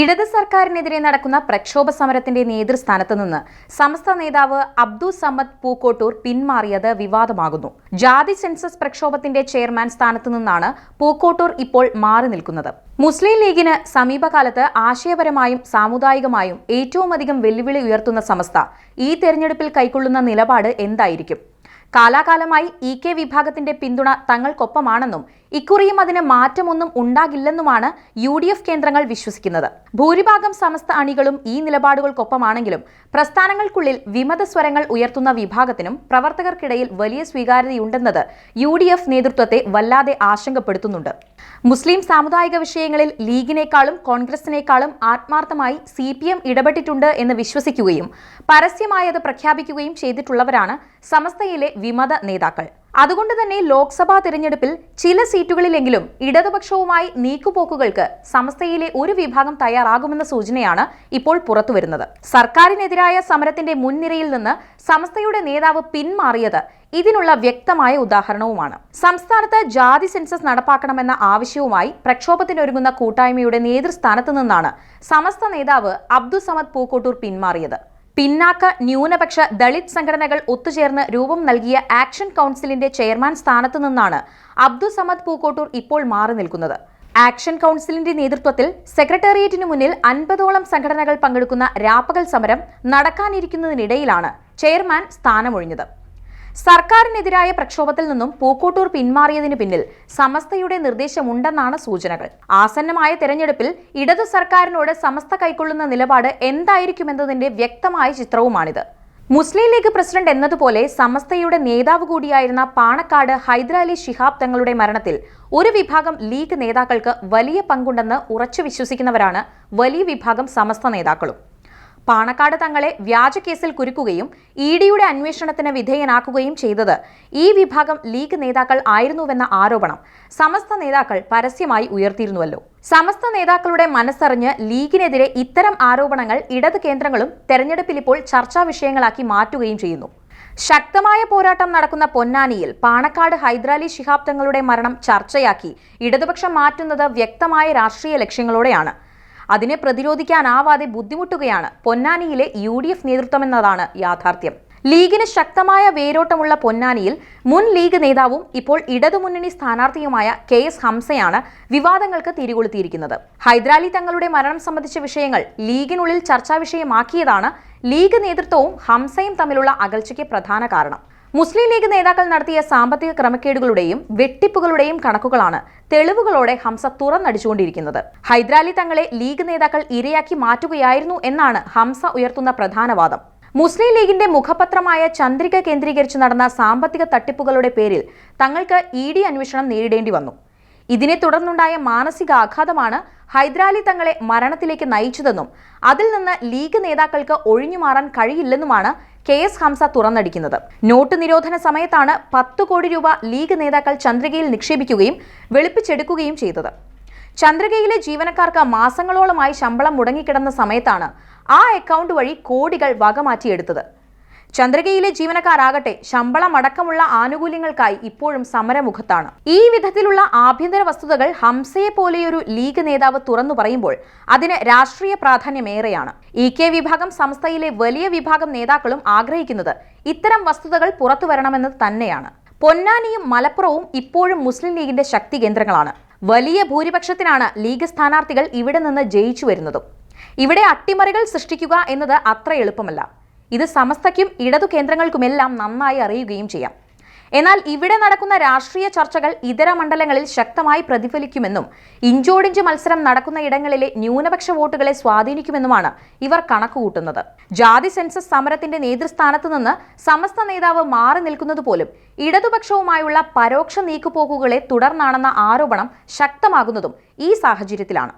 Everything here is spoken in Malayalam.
ഇടത് സർക്കാരിനെതിരെ നടക്കുന്ന പ്രക്ഷോഭ സമരത്തിന്റെ നേതൃസ്ഥാനത്ത് നിന്ന് സമസ്ത നേതാവ് അബ്ദു സമദ് പൂക്കോട്ടൂർ പിന്മാറിയത് വിവാദമാകുന്നു. ജാതി സെൻസസ് പ്രക്ഷോഭത്തിന്റെ ചെയർമാൻ സ്ഥാനത്ത് നിന്നാണ് പൂക്കോട്ടൂർ ഇപ്പോൾ മാറി നിൽക്കുന്നത്. മുസ്ലിം ലീഗിന് സമീപകാലത്ത് ആശയപരമായും സാമുദായികമായും ഏറ്റവുമധികം വെല്ലുവിളി ഉയർത്തുന്ന സമസ്ത ഈ തെരഞ്ഞെടുപ്പിൽ കൈക്കൊള്ളുന്ന നിലപാട് എന്തായിരിക്കും? കാലാകാലമായി ഇ കെ വിഭാഗത്തിന്റെ പിന്തുണ തങ്ങൾക്കൊപ്പമാണെന്നും ഇക്കുറിയും അതിന് മാറ്റമൊന്നും ഉണ്ടാകില്ലെന്നുമാണ് യു ഡി എഫ് കേന്ദ്രങ്ങൾ വിശ്വസിക്കുന്നത്. ഭൂരിഭാഗം സമസ്ത അണികളും ഈ നിലപാടുകൾക്കൊപ്പമാണെങ്കിലും പ്രസ്ഥാനങ്ങൾക്കുള്ളിൽ വിമത സ്വരങ്ങൾ ഉയർത്തുന്ന വിഭാഗത്തിനും പ്രവർത്തകർക്കിടയിൽ വലിയ സ്വീകാര്യതയുണ്ടെന്നത് യു ഡി എഫ് നേതൃത്വത്തെ വല്ലാതെ ആശങ്കപ്പെടുത്തുന്നുണ്ട്. മുസ്ലിം സാമുദായിക വിഷയങ്ങളിൽ ലീഗിനേക്കാളും കോൺഗ്രസിനേക്കാളും ആത്മാർത്ഥമായി സി പി എം ഇടപെട്ടിട്ടുണ്ട് എന്ന് വിശ്വസിക്കുകയും പരസ്യമായത് പ്രഖ്യാപിക്കുകയും ചെയ്തിട്ടുള്ളവരാണ് സമസ്തയിലെ വിമത നേതാക്കൾ. അതുകൊണ്ട് തന്നെ ലോക്സഭാ തിരഞ്ഞെടുപ്പിൽ ചില സീറ്റുകളിലെങ്കിലും ഇടതുപക്ഷവുമായി നീക്കുപോക്കുകൾക്ക് സംസ്ഥയിലെ ഒരു വിഭാഗം തയ്യാറാകുമെന്ന സൂചനയാണ് ഇപ്പോൾ പുറത്തുവരുന്നത്. സർക്കാരിനെതിരായ സമരത്തിന്റെ മുൻനിരയിൽ നിന്ന് സംസ്ഥയുടെ നേതാവ് പിന്മാറിയത് ഇതിനുള്ള വ്യക്തമായ ഉദാഹരണവുമാണ്. സംസ്ഥാനത്ത് ജാതി സെൻസസ് നടപ്പാക്കണമെന്ന ആവശ്യവുമായി പ്രക്ഷോഭത്തിനൊരുങ്ങുന്ന കൂട്ടായ്മയുടെ നേതൃസ്ഥാനത്ത് നിന്നാണ് സമസ്ത നേതാവ് അബ്ദുസമദ് പൂക്കോട്ടൂർ പിന്മാറിയത്. പിന്നാക്ക ന്യൂനപക്ഷ ദളിത് സംഘടനകൾ ഒത്തുചേർന്ന് രൂപം നൽകിയ ആക്ഷൻ കൗൺസിലിന്റെ ചെയർമാൻ സ്ഥാനത്തു നിന്നാണ് അബ്ദുൾ സമദ് പൂക്കോട്ടൂർ ഇപ്പോൾ മാറി നിൽക്കുന്നത്. ആക്ഷൻ കൗൺസിലിന്റെ നേതൃത്വത്തിൽ സെക്രട്ടേറിയറ്റിനു മുന്നിൽ അൻപതോളം സംഘടനകൾ പങ്കെടുക്കുന്ന രാപ്പകൽ സമരം നടക്കാനിരിക്കുന്നതിനിടയിലാണ് ചെയർമാൻ സ്ഥാനമൊഴിഞ്ഞത്. സർക്കാരിനെതിരായ പ്രക്ഷോഭത്തിൽ നിന്നും പൂക്കോട്ടൂർ പിന്മാറിയതിനു പിന്നിൽ സമസ്തയുടെ നിർദ്ദേശമുണ്ടെന്നാണ് സൂചനകൾ. ആസന്നമായ തെരഞ്ഞെടുപ്പിൽ ഇടതു സർക്കാരിനോട് സമസ്ത കൈക്കൊള്ളുന്ന നിലപാട് എന്തായിരിക്കുമെന്നതിന്റെ വ്യക്തമായ ചിത്രവുമാണിത്. മുസ്ലിം ലീഗ് പ്രസിഡന്റ് എന്നതുപോലെ സമസ്തയുടെ നേതാവ് കൂടിയായിരുന്ന പാണക്കാട് ഹൈദരാലി ശിഹാബ് തങ്ങളുടെ മരണത്തിൽ ഒരു വിഭാഗം ലീഗ് നേതാക്കൾക്ക് വലിയ പങ്കുണ്ടെന്ന് ഉറച്ചു വിശ്വസിക്കുന്നവരാണ് വലിയ വിഭാഗം സമസ്ത നേതാക്കളും. പാണക്കാട് തങ്ങളെ വ്യാജ കേസിൽ കുരുക്കുകയും ഇ ഡിയുടെ അന്വേഷണത്തിന് വിധേയനാക്കുകയും ചെയ്തത് ഈ വിഭാഗം ലീഗ് നേതാക്കൾ ആയിരുന്നുവെന്ന ആരോപണം. സമസ്ത നേതാക്കൾ പരസ്യമായി ഉയർത്തിയിരുന്നുവല്ലോ. സമസ്ത നേതാക്കളുടെ മനസ്സറിഞ്ഞ് ലീഗിനെതിരെ ഇത്തരം ആരോപണങ്ങൾ ഇടത് കേന്ദ്രങ്ങളും തെരഞ്ഞെടുപ്പിൽ ഇപ്പോൾ ചർച്ചാ വിഷയങ്ങളാക്കി മാറ്റുകയും ചെയ്യുന്നു. ശക്തമായ പോരാട്ടം നടക്കുന്ന പൊന്നാനിയിൽ പാണക്കാട് ഹൈദരാലി ശിഹാബ് തങ്ങളുടെ മരണം ചർച്ചയാക്കി ഇടതുപക്ഷം മാറ്റുന്നത് വ്യക്തമായ രാഷ്ട്രീയ ലക്ഷ്യങ്ങളോടെയാണ്. അതിനെ പ്രതിരോധിക്കാനാവാതെ ബുദ്ധിമുട്ടുകയാണ് പൊന്നാനിയിലെ യു ഡി എഫ് നേതൃത്വമെന്നതാണ് യാഥാർത്ഥ്യം. ലീഗിന് ശക്തമായ വേരോട്ടമുള്ള പൊന്നാനിയിൽ മുൻ ലീഗ് നേതാവും ഇപ്പോൾ ഇടതുമുന്നണി സ്ഥാനാർത്ഥിയുമായ കെ എസ് ഹംസയാണ് വിവാദങ്ങൾക്ക് തിരികൊളുത്തിയിരിക്കുന്നത്. ഹൈദരാലി തങ്ങളുടെ മരണം സംബന്ധിച്ച വിഷയങ്ങൾ ലീഗിനുള്ളിൽ ചർച്ചാ വിഷയമാക്കിയതാണ് ലീഗ് നേതൃത്വവും ഹംസയും തമ്മിലുള്ള അകൽച്ചയ്ക്ക് പ്രധാന കാരണം. മുസ്ലിം ലീഗ് നേതാക്കൾ നടത്തിയ സാമ്പത്തിക ക്രമക്കേടുകളുടെയും വെട്ടിപ്പുകളുടെയും കണക്കുകളാണ് തെളിവുകളോടെ ഹംസ തുറന്നടിച്ചുകൊണ്ടിരിക്കുന്നത്. ഹൈദരാലി തങ്ങളെ ലീഗ് നേതാക്കൾ ഇരയാക്കി മാറ്റുകയായിരുന്നു എന്നാണ് ഹംസ ഉയർത്തുന്ന പ്രധാന വാദം. മുസ്ലിം ലീഗിന്റെ മുഖപത്രമായ ചന്ദ്രിക കേന്ദ്രീകരിച്ച് നടന്ന സാമ്പത്തിക തട്ടിപ്പുകളുടെ പേരിൽ തങ്ങൾക്ക് ഇ ഡി അന്വേഷണം നേരിടേണ്ടി വന്നു. ഇതിനെ തുടർന്നുണ്ടായ മാനസിക ആഘാതമാണ് ഹൈദരാലി തങ്ങളെ മരണത്തിലേക്ക് നയിച്ചതെന്നും അതിൽ നിന്ന് ലീഗ് നേതാക്കൾക്ക് ഒഴിഞ്ഞു മാറാൻ കഴിയില്ലെന്നുമാണ് കെ എസ് ഹംസ തുറന്നടിക്കുന്നത്. നോട്ട് നിരോധന സമയത്താണ് പത്ത് കോടി രൂപ ലീഗ് നേതാക്കൾ ചന്ദ്രികയിൽ നിക്ഷേപിക്കുകയും വെളുപ്പിച്ചെടുക്കുകയും ചെയ്തത്. ചന്ദ്രികയിലെ ജീവനക്കാർക്ക് മാസങ്ങളോളമായി ശമ്പളം മുടങ്ങിക്കിടന്ന സമയത്താണ് ആ അക്കൗണ്ട് വഴി കോടികൾ വകമാറ്റിയെടുത്തത്. ചന്ദ്രികയിലെ ജീവനക്കാരാകട്ടെ ശമ്പളം അടക്കമുള്ള ആനുകൂല്യങ്ങൾക്കായി ഇപ്പോഴും സമരമുഖത്താണ്. ഈ വിധത്തിലുള്ള ആഭ്യന്തര വസ്തുതകൾ ഹംസയെ പോലെയൊരു ലീഗ് നേതാവ് തുറന്നു പറയുമ്പോൾ അതിന് രാഷ്ട്രീയ പ്രാധാന്യമേറെയാണ്. ഇ കെ വിഭാഗം സംസ്ഥയിലെ വലിയ വിഭാഗം നേതാക്കളും ആഗ്രഹിക്കുന്നത് ഇത്തരം വസ്തുതകൾ പുറത്തു വരണമെന്ന് തന്നെയാണ്. പൊന്നാനിയും മലപ്പുറവും ഇപ്പോഴും മുസ്ലിം ലീഗിന്റെ ശക്തി കേന്ദ്രങ്ങളാണ്. വലിയ ഭൂരിപക്ഷത്തിനാണ് ലീഗ് സ്ഥാനാർത്ഥികൾ ഇവിടെ നിന്ന് ജയിച്ചു വരുന്നതും. ഇവിടെ അട്ടിമറികൾ സൃഷ്ടിക്കുക എന്നത് അത്ര എളുപ്പമല്ല. ഇത് സമസ്തയ്ക്കും ഇടതു കേന്ദ്രങ്ങൾക്കുമെല്ലാം നന്നായി അറിയുകയും ചെയ്യാം. എന്നാൽ ഇവിടെ നടക്കുന്ന രാഷ്ട്രീയ ചർച്ചകൾ ഇതര മണ്ഡലങ്ങളിൽ ശക്തമായി പ്രതിഫലിക്കുമെന്നും ഇഞ്ചോടിഞ്ച് മത്സരം നടക്കുന്ന ഇടങ്ങളിലെ ന്യൂനപക്ഷ വോട്ടുകളെ സ്വാധീനിക്കുമെന്നുമാണ് ഇവർ കണക്കുകൂട്ടുന്നത്. ജാതി സെൻസസ് സമരത്തിന്റെ നേതൃസ്ഥാനത്ത് നിന്ന് സമസ്ത നേതാവ് മാറി നിൽക്കുന്നത് പോലും ഇടതുപക്ഷവുമായുള്ള പരോക്ഷ നീക്കുപോക്കുകളെ തുടർന്നാണെന്ന ആരോപണം ശക്തമാകുന്നതും ഈ സാഹചര്യത്തിലാണ്.